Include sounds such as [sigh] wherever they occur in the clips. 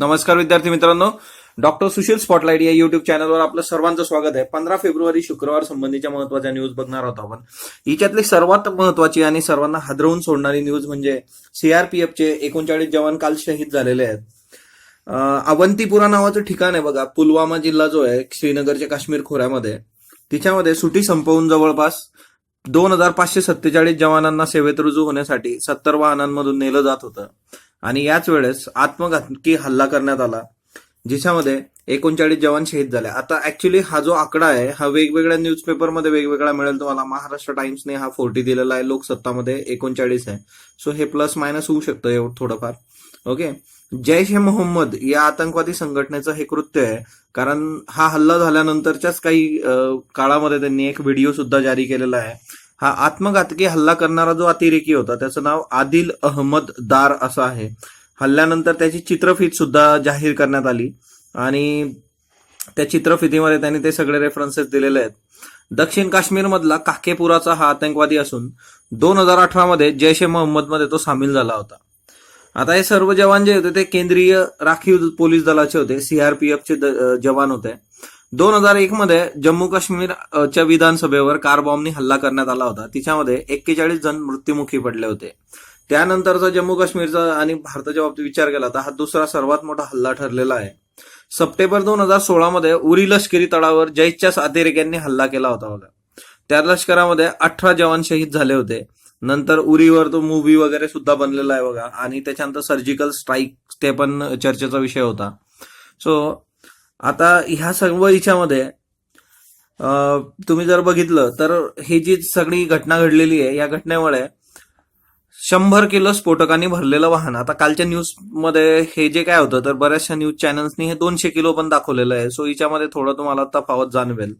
नमस्कार विद्यार्थी मित्रांनो. डॉक्टर सुशील स्पॉटलाईट या युट्यूब चॅनलवर आपलं सर्वांचं स्वागत आहे. पंधरा फेब्रुवारी शुक्रवार संबंधीच्या महत्त्वाच्या न्यूज बघणार आहोत आपण. हिच्यातली सर्वात महत्वाची आणि सर्वांना हादरवून सोडणारी न्यूज म्हणजे सीआरपीएफचे एकोणचाळीस जवान काल शहीद झालेले आहेत. अवंतीपुरा नावाचं ठिकाण आहे बघा. पुलवामा जिल्हा जो आहे श्रीनगरच्या काश्मीर खोऱ्यामध्ये. तिच्यामध्ये सुटी संपवून जवळपास दोन हजार पाचशे सत्तेचाळीस जवानांना सेवेत रुजू होण्यासाठी सत्तर वाहनांमधून नेलं जात होतं. आणि याच वेळेस आत्मघातकी हल्ला करण्यात आला जिच्यामध्ये एकोणचाळीस जवान शहीद झाले. आता ऍक्च्युली हा जो आकडा आहे हा वेगवेगळ्या न्यूजपेपरमध्ये वेगवेगळा मिळेल तुम्हाला. महाराष्ट्र टाइम्सने हा फोर्टी दिलेला आहे लोकसत्तामध्ये एकोणचाळीस आहे. सो हे प्लस मायनस होऊ शकतं एवढं थोडंफार. ओके जैश ए मोहम्मद या आतंकवादी संघटनेचं हे कृत्य आहे कारण हा हल्ला झाल्यानंतरच्याच काही काळामध्ये त्यांनी एक व्हिडिओ सुद्धा जारी केलेला आहे. हा आत्मघातकी हल्ला करणारा जो अतिरेकी होता त्याचं नाव आदिल अहमद दार असं आहे. हल्ल्यानंतर त्याची चित्रफीत सुद्धा जाहीर करण्यात आली आणि त्या चित्रफितीमध्ये त्यांनी ते सगळे रेफरन्सेस दिलेले आहेत. दक्षिण काश्मीरमधला काकेपुराचा हा आतंकवादी असून दोन हजार अठरा मध्ये जैश ए मोहम्मदमध्ये तो सामील झाला होता. आता हे सर्व जवान जे होते ते केंद्रीय राखीव पोलीस दलाचे होते सीआरपीएफचे जवान होते. दोन हजार एक मध्ये जम्मू काश्मीर च्या विधानसभेवर कार बॉम्बनी हल्ला करण्यात आला होता. तिच्यामध्ये एक्केचाळीस जण मृत्युमुखी पडले होते. त्यानंतरचा जम्मू काश्मीरचा आणि भारताच्या बाबतीत विचार केला तर हा दुसरा सर्वात मोठा हल्ला ठरलेला आहे. सप्टेंबर दोन हजार सोळा मध्ये उरी लष्करी तळावर जैशच्या अतिरेक्यांनी हल्ला केला होता बघा. त्या लष्करामध्ये अठरा जवान शहीद झाले होते. नंतर उरीवर तो मूवी वगैरे सुद्धा बनलेला आहे बघा. आणि त्याच्यानंतर सर्जिकल स्ट्राईक ते पण चर्चेचा विषय होता. सो आता ह्या सर्व याच्यामध्ये तुम्ही जर बघितलं तर ही जी सगळी घटना घडलेली आहे या घटनेमुळे शंभर किलो स्फोटकांनी भरलेलं वाहन. आता कालच्या न्यूजमध्ये हे जे काय होतं तर बऱ्याचशा न्यूज चॅनल्सनी हे दोनशे किलो पण दाखवलेलं आहे. सो हिच्यामध्ये थोडं तुम्हाला तफावत जाणवेल.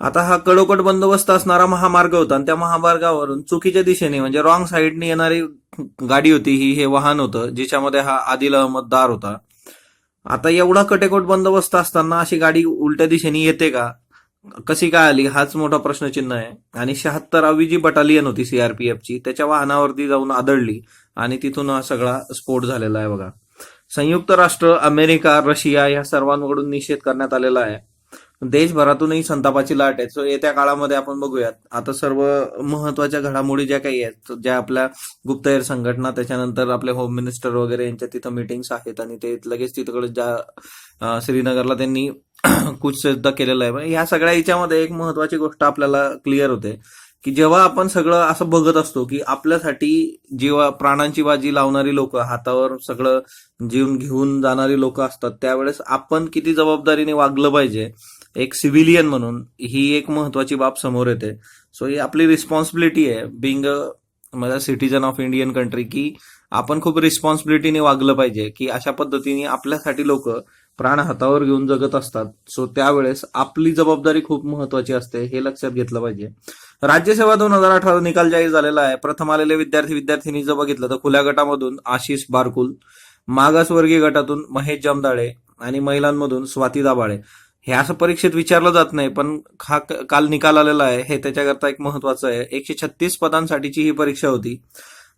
आता हा कडोकट बंदोबस्त असणारा महामार्ग होता आणि त्या महामार्गावरून चुकीच्या दिशेने म्हणजे रॉंग साईडने येणारी गाडी होती ही हे वाहन होतं जिच्यामध्ये हा आदिल अहमद दार होता. आता एवढा कटेकोट बंदोबस्त असताना अशी गाडी उलट्या दिशेने येते का? कशी काय आली? हाच मोठा प्रश्नचिन्ह आहे. आणि शहात्तरावी जी बटालियन होती सीआरपीएफची त्याच्या वाहनावरती जाऊन आदळली आणि तिथून हा सगळा स्फोट झालेला आहे बघा. संयुक्त राष्ट्र अमेरिका रशिया या सर्वांकडून निषेध करण्यात आलेला आहे. देशभरातूनही संतापाची लाट आहे. सो येत्या काळामध्ये आपण बघूयात. आता सर्व महत्त्वाच्या घडामोडी ज्या काही आहेत ज्या आपल्या गुप्तहेर संघटना त्याच्यानंतर आपले होम मिनिस्टर वगैरे यांच्या तिथं मिटिंग्स आहेत आणि ते लगेच तिथकडे ज्या श्रीनगरला त्यांनी [clears throat] कुछ सिद्ध केलेलं आहे. ह्या सगळ्या याच्यामध्ये एक महत्वाची गोष्ट आपल्याला क्लिअर होते की जेव्हा आपण सगळं असं बघत असतो की आपल्यासाठी जेव्हा प्राणांची बाजी लावणारी लोक हातावर सगळं जीवन घेऊन जाणारी लोक असतात त्यावेळेस आपण किती जबाबदारीने वागलं पाहिजे एक सिव्हिलियन म्हणून ही एक महत्वाची बाब समोर येते. सो ही आपली रिस्पॉन्सिबिलिटी आहे बिंग माझा सिटीजन ऑफ इंडियन कंट्री की आपण खूप रिस्पॉन्सिबिलिटीने वागलं पाहिजे की अशा पद्धतीने आपल्यासाठी लोक प्राण हातावर घेऊन जगत असतात. सो त्यावेळेस आपली जबाबदारी खूप महत्वाची असते हे लक्षात घेतलं पाहिजे. राज्यसेवा दोन हजार अठरा निकाल जाहीर झालेला आहे. प्रथम आलेले विद्यार्थी विद्यार्थिनी जर बघितलं तर खुल्या गटामधून आशिष बारकुल मागासवर्गीय गटातून महेश जमदाळे आणि महिलांमधून स्वाती दाबाळे हे असं परीक्षेत विचारलं जात नाही पण हा काल निकाल आलेला आहे हे त्याच्याकरता एक महत्वाचं आहे. एकशे छत्तीस पदांसाठीची ही परीक्षा होती.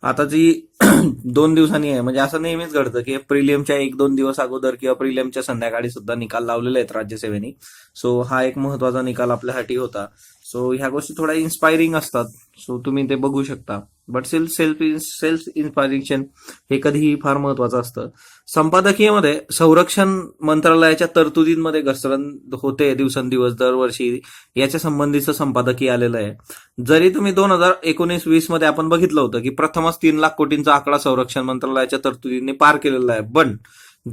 आता जी [clears throat] दोन दिवसांनी आहे म्हणजे असं नेहमीच घडतं की प्रिलियमच्या एक दोन दिवस अगोदर किंवा प्रिलियमच्या संध्याकाळी सुद्धा निकाल लावलेले आहेत राज्यसेवेने. सो हा एक महत्त्वाचा निकाल आपल्यासाठी होता. सो ह्या गोष्टी थोड्या इन्स्पायरिंग असतात. सो तुम्ही ते बघू शकता. But self self self inspiration हे कधीही फार महत्वाचं असतं. संपादकीयमध्ये संरक्षण मंत्रालयाच्या तरतुदींमध्ये घसरण होते दिवसेंदिवस दरवर्षी. याच्या संबंधीचं संपादकीय आलेलं आहे. जरी तुम्ही दोन हजार एकोणीस वीसमध्ये आपण बघितलं होतं की प्रथमच तीन लाख कोटींचा आकडा संरक्षण मंत्रालयाच्या तरतुदींनी पार केलेला आहे. पण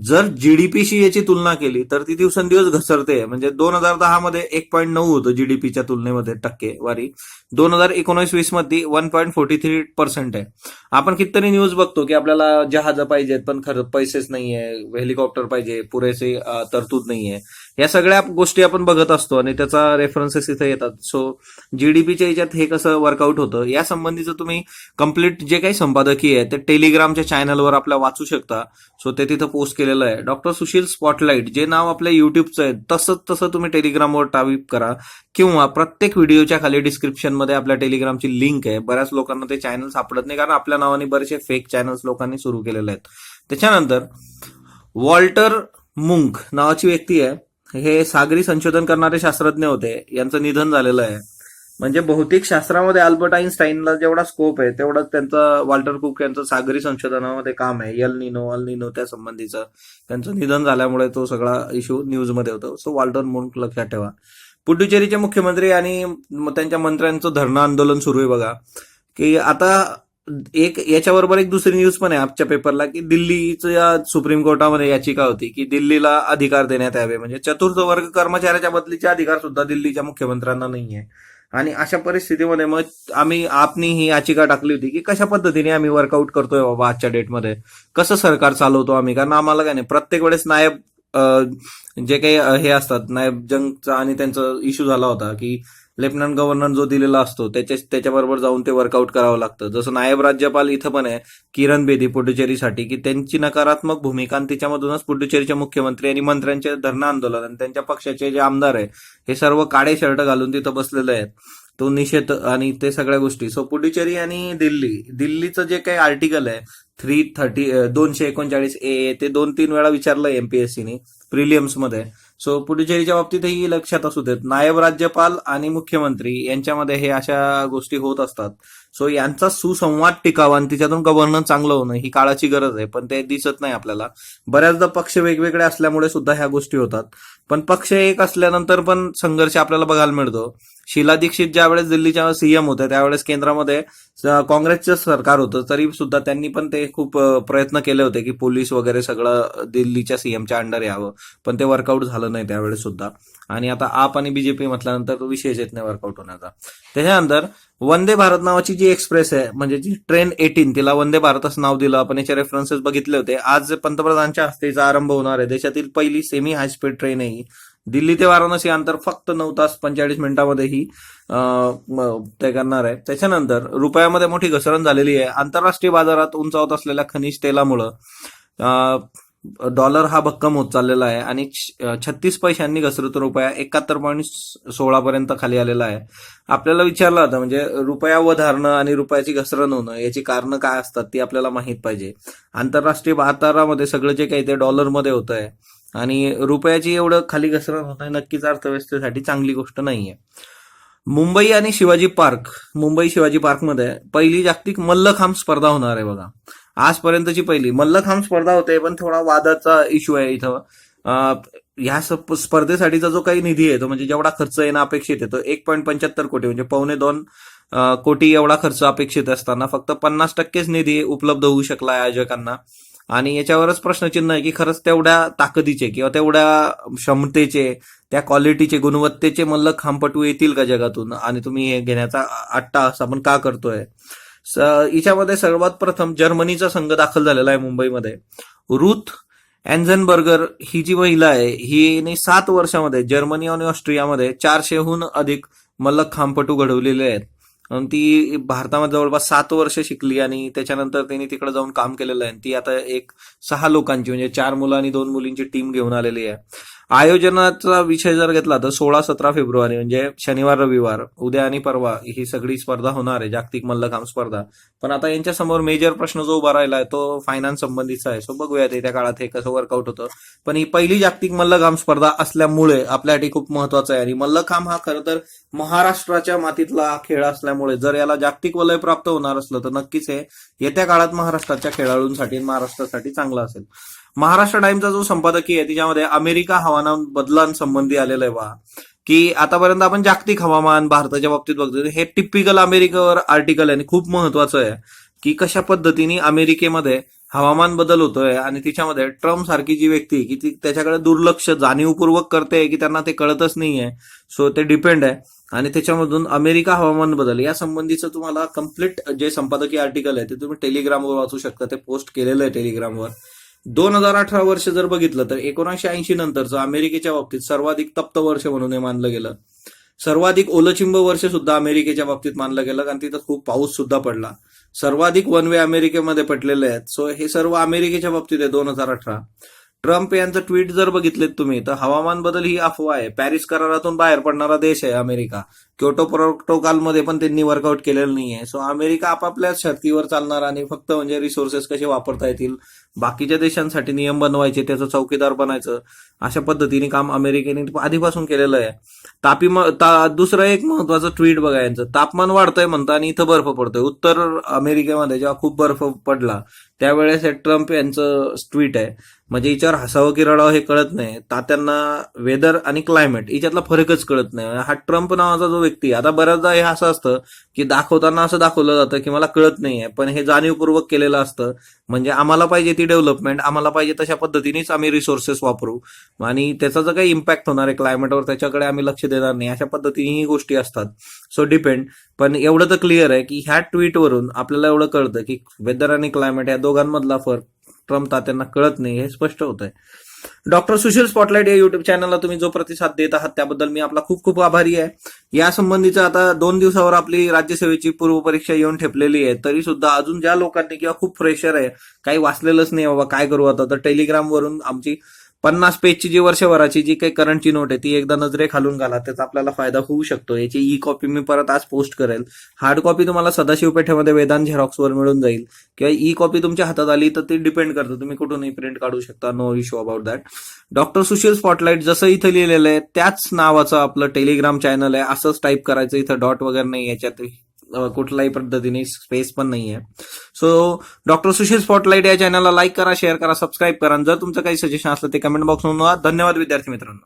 जर जीडीपीशी याची तुलना केली तर ती दिवसेंदिवस घसरते. म्हणजे दोन हजार दहा मध्ये एक पॉईंट नऊ होतं जीडीपीच्या तुलनेमध्ये टक्केवारी. दोन हजार एकोणीस वीसमध्ये one point forty three percent आहे. आपण कितीतरी न्यूज बघतो की आपल्याला जहाज पाहिजेत पण खरं पैसेच नाहीये हेलिकॉप्टर पाहिजे पुरेसे तरतूद नाहीये. या सगळ्या गोष्टी आपण बघत असतो आणि त्याचा रेफरन्सेस इथे येतात. सो जीडीपीच्या याच्यात हे कसं वर्कआउट होतं या संबंधीचं तुम्ही कंप्लीट जे काही संपादकीय आहे ते टेलिग्रामच्या चॅनलवर आपल्या वाचू शकता. सो ते तिथं पोस्ट केलेलं आहे. डॉक्टर सुशील स्पॉटलाईट जे नाव आपल्या युट्यूबचं आहे तसंच तसं तुम्ही टेलिग्रामवर टाईप करा. किंवा प्रत्येक व्हिडिओच्या खाली डिस्क्रिप्शनमध्ये आपल्या टेलिग्रामची लिंक आहे. बऱ्याच लोकांना ते चॅनल सापडत नाही कारण आपल्या नावाने बरेचसे फेक चॅनल्स लोकांनी सुरू केलेले आहेत. त्याच्यानंतर वॉल्टर मुंक नावाची व्यक्ती आहे. हे सागरी संशोधन करणारे शास्त्रज्ञ होते. यांचं निधन झालेलं आहे. म्हणजे भौतिक शास्त्रामध्ये अल्बर्ट आईन्स्टाईनला जेवढा स्कोप आहे तेवढाच त्यांचं वॉल्टर कुक यांचं सागरी संशोधनामध्ये काम आहे. यल निनो अल निनो त्या संबंधीचं त्यांचं निधन झाल्यामुळे तो सगळा इश्यू न्यूजमध्ये होतो. सो वॉल्टर मुंक लक्षात ठेवा. पुडुचेरीचे मुख्यमंत्री आणि त्यांच्या मंत्र्यांचं धरणं आंदोलन सुरू आहे बघा. की आता एक याच्याबरोबर एक दुसरी न्यूज पण आहे आजच्या पेपरला की दिल्लीच्या सुप्रीम कोर्टामध्ये याचिका होती की दिल्लीला अधिकार देण्यात यावे. म्हणजे चतुर्थ वर्ग कर्मचाऱ्याच्या बदलीचे अधिकार सुद्धा दिल्लीच्या मुख्यमंत्र्यांना नाहीये. आणि अशा परिस्थितीमध्ये मग आम्ही आपनी ही याचिका टाकली होती की कशा पद्धतीने आम्ही वर्कआउट करतोय बाबा आजच्या डेटमध्ये कसं सरकार चालवतो आम्ही? कारण आम्हाला काय नाही प्रत्येक वेळेस नायब जे काही हे असतात नायब जंगचा आणि त्यांचा इश्यू झाला होता की लेफ्टनंट गव्हर्नर जो दिलेला असतो त्याच्या त्याच्याबरोबर जाऊन ते वर्कआउट करावं लागतं. जसं नायब राज्यपाल इथं पण आहे किरण बेदी पुडुचेरीसाठी की त्यांची नकारात्मक भूमिका आणि तिच्यामधूनच पुडुचेरीचे मुख्यमंत्री आणि मंत्र्यांचे धरणं आंदोलन आणि त्यांच्या पक्षाचे जे आमदार आहे हे सर्व काळे शर्ट घालून तिथं बसलेले आहेत. तो निषेध आणि ते सगळ्या गोष्टी. सो पुडुचेरी आणि दिल्ली दिल्लीचं जे काही आर्टिकल आहे थ्री थर्टी दोनशे एकोणचाळीस ए ते दोन तीन वेळा विचारलं एमपीएससीने प्रिलियम्समध्ये मध्ये. सो पुडुचेरीच्या बाबतीतही लक्षात असू देत. नायब राज्यपाल आणि मुख्यमंत्री यांच्यामध्ये हे अशा गोष्टी होत असतात. सो यांचा सुसंवाद टिकावा आणि तिच्यातून गव्हर्नन्स चांगलं होणं ही काळाची गरज आहे पण ते दिसत नाही आपल्याला. बऱ्याचदा पक्ष वेगवेगळे असल्यामुळे सुद्धा ह्या गोष्टी होतात. पण पक्ष एक असल्यानंतर पण संघर्ष आपल्याला बघायला मिळतो. शीला दीक्षित ज्यावेळेस दिल्लीच्या सीएम होत्या त्यावेळेस केंद्रामध्ये काँग्रेसचं सरकार होतं तरी सुद्धा त्यांनी पण ते खूप प्रयत्न केले होते की पोलीस वगैरे सगळं दिल्लीच्या सीएमच्या अंडर यावं. पण ते वर्कआउट झालं नाही त्यावेळेस सुद्धा. आणि आता आप आणि बीजेपी म्हटल्यानंतर तो येत नाही वर्कआउट होण्याचा. त्याच्यानंतर वंदे भारत नावाची जी एक्सप्रेस आहे म्हणजे जी ट्रेन एटीन तिला वंदे भारत असं नाव दिलं आपण याचे रेफरन्सेस बघितले होते. आज पंतप्रधानांच्या हस्तेचा आरंभ होणार आहे. देशातील पहिली सेमी हाय स्पीड ट्रेन आहे ही. दिल्ली ते वाराणसी अंतर फक्त नऊ तास पंचेचाळीस मिनिटांमध्ये ही ते करणार आहे. त्याच्यानंतर रुपयामध्ये मोठी घसरण झालेली आहे. आंतरराष्ट्रीय बाजारात उंचावत असलेल्या खनिज तेलामुळं डॉलर हा भक्कम होत चाललेला आहे आणि छत्तीस पैशांनी घसरत रुपया एकाहत्तर पॉईंट सोळा पर्यंत खाली आलेला आहे. आपल्याला विचारलं होतं म्हणजे रुपया वधारणं आणि रुपयाची घसरण होणं याची कारणं काय असतात ती आपल्याला माहीत पाहिजे. आंतरराष्ट्रीय बाजारामध्ये सगळं जे काही ते डॉलरमध्ये होत आहे आणि रुपयाची एवढं खाली घसरण होत आहे नक्कीच अर्थव्यवस्थेसाठी चांगली गोष्ट नाहीये. मुंबई आणि शिवाजी पार्क मुंबई शिवाजी पार्कमध्ये पहिली जागतिक मल्लखांब स्पर्धा होणार आहे बघा. आजपर्यंतची पहिली. मल्लखांब स्पर्धा होते पण थोडा वादाचा इश्यू आहे इथं. ह्या स्पर्धेसाठीचा जो काही निधी आहे तो म्हणजे जेवढा खर्च येणं अपेक्षित आहे तो एक पॉईंट पंच्याहत्तर कोटी म्हणजे पावणे दोन कोटी एवढा खर्च अपेक्षित असताना फक्त पन्नास टक्केच निधी उपलब्ध होऊ शकला आयोजकांना. आणि याच्यावरच प्रश्नचिन्ह आहे की खरंच तेवढ्या ताकदीचे किंवा तेवढ्या क्षमतेचे त्या क्वालिटीचे गुणवत्तेचे मल्लखांबपटू येतील का जगातून? आणि तुम्ही हे घेण्याचा अट्टाहास आपण का करतोय? याच्यामध्ये हिच्यामध्ये सर्वात प्रथम जर्मनीचा संघ दाखल झालेला आहे मुंबईमध्ये. रुथ अँझनबर्गर ही जी महिला आहे हिने सात वर्षामध्ये जर्मनी आणि ऑस्ट्रियामध्ये चारशेहून अधिक मल्लख खांबपटू घडवलेले आहेत. आणि ती भारतामध्ये जवळपास सात वर्ष शिकली आणि त्याच्यानंतर तिने तिकडे जाऊन काम केलेलं आहे. आणि ती आता एक सहा लोकांची म्हणजे चार मुलं आणि दोन मुलींची टीम घेऊन आलेली आहे. आयोजनाचा विषय जर घेतला तर सोळा सतरा फेब्रुवारी म्हणजे शनिवार रविवार उद्या आणि परवा ही सगळी स्पर्धा होणार आहे जागतिक मल्लखांब स्पर्धा. पण आता यांच्या समोर मेजर प्रश्न जो उभा राहिला आहे तो फायनान्स संबंधीचा आहे. सो बघूया ते त्या काळात हे कसं वर्कआउट होतं. पण ही पहिली जागतिक मल्लखांब स्पर्धा असल्यामुळे आपल्यासाठी खूप महत्वाचं आहे. आणि मल्लखांब हा खरं तर महाराष्ट्राच्या मातीतला खेळ असल्यामुळे जर याला जागतिक वलय प्राप्त होणार असलं तर नक्कीच हे येत्या काळात महाराष्ट्राच्या खेळाडूंसाठी महाराष्ट्रासाठी चांगलं असेल. महाराष्ट्र टाइमचा जो संपादकीय आहे तिच्यामध्ये अमेरिका हवामान बदलांसंबंधी आलेला आहे बा. की आतापर्यंत आपण जागतिक हवामान भारताच्या बाबतीत बघतो हे टिपिकल अमेरिकेवर आर्टिकल आहे आणि खूप महत्वाचं आहे की कशा पद्धतीने अमेरिकेमध्ये हवामान बदल होतोय आणि तिच्यामध्ये ट्रम्प सारखी जी व्यक्ती की ती त्याच्याकडे दुर्लक्ष जाणीवपूर्वक करते की त्यांना ते कळतच नाहीये सो ते डिपेंड आहे. आणि त्याच्यामधून अमेरिका हवामान बदल या संबंधीचं तुम्हाला कंप्लीट जे संपादकीय आर्टिकल आहे ते तुम्ही टेलिग्रामवर वाचू शकता ते पोस्ट केलेलं आहे टेलिग्रामवर दोन हजार अठरा वर्ष जर बघितलं तर एकोणीसशे ऐंशी नंतरचं अमेरिकेच्या बाबतीत सर्वाधिक तप्त वर्ष म्हणून हे मानलं गेलं. सर्वाधिक ओलचिंब वर्ष सुद्धा अमेरिकेच्या बाबतीत मानलं गेलं कारण तिथं खूप पाऊस सुद्धा पडला. सर्वाधिक वनवे अमेरिकेमध्ये पडलेले आहेत. सो हे सर्व अमेरिकेच्या बाबतीत आहे दोन हजार अठरा. ट्रम्प यांचं ट्विट जर बघितलेत तुम्ही तर हवामान बदल ही अफवा आहे. पॅरिस करारातून बाहेर पडणारा देश आहे अमेरिका. क्योटो प्रोटोकॉलमध्ये पण त्यांनी वर्कआउट केलेलं नाहीये. सो अमेरिका आपापल्या शर्तीवर चालणार आणि फक्त म्हणजे रिसोर्सेस कसे वापरता येतील बाकीच्या देशांसाठी नियम बनवायचे त्याचं चौकीदार बनायचं अशा पद्धतीने काम अमेरिकेने आधीपासून केलेलं आहे. तापी ता- दुसरं एक महत्वाचं ट्विट बघा यांचं. तापमान वाढतंय म्हणतं आणि इथं बर्फ पडतोय. उत्तर अमेरिकेमध्ये जेव्हा खूप बर्फ पडला त्यावेळेस हे ट्रम्प यांचं ट्विट आहे. म्हणजे हिच्यावर हसावं की रडावं हे कळत नाही. तात्यांना वेदर आणि क्लायमेट याच्यातला फरकच कळत नाही. हा ट्रम्प नावाचा जो व्यक्ती आता बऱ्याचदा हे असं असतं की दाखवताना असं दाखवलं जातं की मला कळत नाहीये. पण हे जाणीवपूर्वक केलेलं असतं. म्हणजे आम्हाला पाहिजे ती डेव्हलपमेंट आम्हाला पाहिजे तशा पद्धतीनेच आम्ही रिसोर्सेस वापरू. आणि त्याचा जर काही इम्पॅक्ट होणार आहे क्लायमेटवर त्याच्याकडे आम्ही लक्ष देणार नाही. अशा पद्धतीने ही गोष्टी असतात. सो डिपेंड पण एवढं तर क्लिअर आहे की ह्या ट्विटवरून आपल्याला एवढं कळतं की वेदर आणि क्लायमेट या दोघांमधला फरक ट्रम्प तात्यांना कळत नाही हे स्पष्ट होत आहे डॉक्टर सुशील स्पॉटलाईट या युट्यूब चॅनलला तुम्ही जो प्रतिसाद देत आहात त्याबद्दल मी आपला खूप खूप आभारी आहे. या संबंधीचं आता दोन दिवसावर आपली राज्यसेवेची पूर्वपरीक्षा येऊन ठेपलेली आहे तरी सुद्धा अजून ज्या लोकांनी किंवा खूप प्रेशर आहे काही वाचलेलंच नाही बाबा काय करू आता? तर टेलिग्रामवरून आमची पन्नास पेजची जी वर्षभराची जी काही करंटची नोट आहे ती एकदा नजरे खालून घाला त्याचा आपल्याला फायदा होऊ शकतो. याची ई कॉपी मी परत आज पोस्ट करेल. हार्ड कॉपी तुम्हाला सदाशिव पेठेमध्ये वेदांत झेरॉक्सवर मिळून जाईल. किंवा ई कॉपी तुमच्या हातात आली तर ते डिपेंड करतं. तुम्ही कुठूनही प्रिंट काढू शकता. No issue about that doctor Sushil spotlight जसं इथं लिहिलेलं आहे त्याच नावाचं आपलं टेलिग्राम चॅनल आहे. असंच टाईप करायचं इथं. डॉट वगैरे नाही याच्यात कुठल्याही पद्धतीने स्पेस पण नाही आहे सो डॉक्टर सुशील स्पॉटलाईट या चॅनलला लाईक करा शेअर करा सबस्क्राईब करा. जर तुमचं काही सजेशन असलं ते कमेंट बॉक्स नोंदवा धन्यवाद विद्यार्थी मित्रांनो.